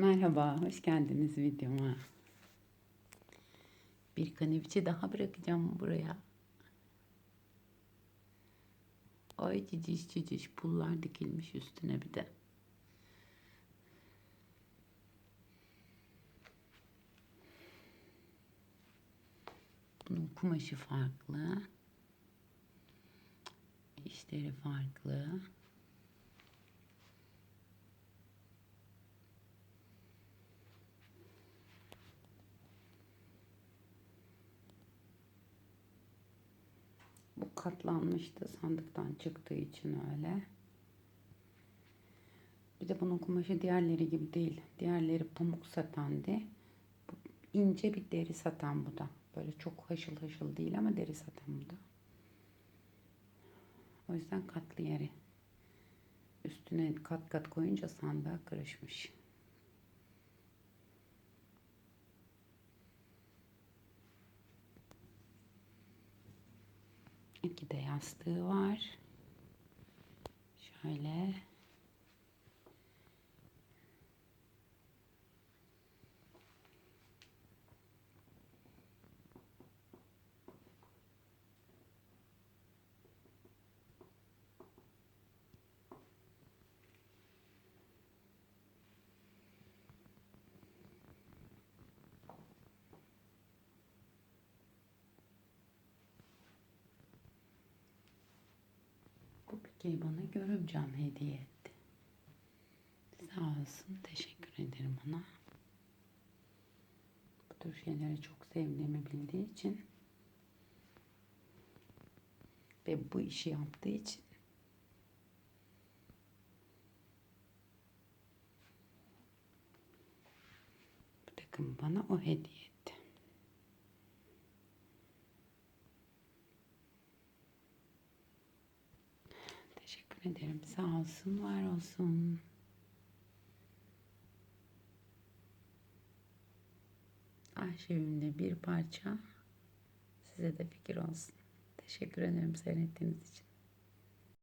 Merhaba, hoş geldiniz videoma. Bir kaneviçe daha bırakacağım buraya. Ay ciciş ciciş pullar dikilmiş üstüne bir de. Bunun kumaşı farklı. İşleri farklı. Bu katlanmıştı sandıktan çıktığı için öyle. Bir de bunun kumaşı diğerleri gibi değil. Diğerleri pamuk satendi. Bu ince bir deri saten bu da. Böyle çok haşıl haşıl değil ama deri saten bu da. O yüzden katlı yeri. Üstüne kat kat koyunca sandığa karışmış. İki de yastığı var. Şöyle. Bu pikeyi bana görümcem hediye etti. Sağ olsun. Teşekkür ederim ona. Bu tür şeyleri çok sevdiğimi bildiği için ve bu işi yaptığı için bu takım bana o hediye etti. Teşekkür ederim. Sağ olsun, var olsun. Arşivimde bir parça size de fikir olsun. Teşekkür ederim seyrettiğiniz için.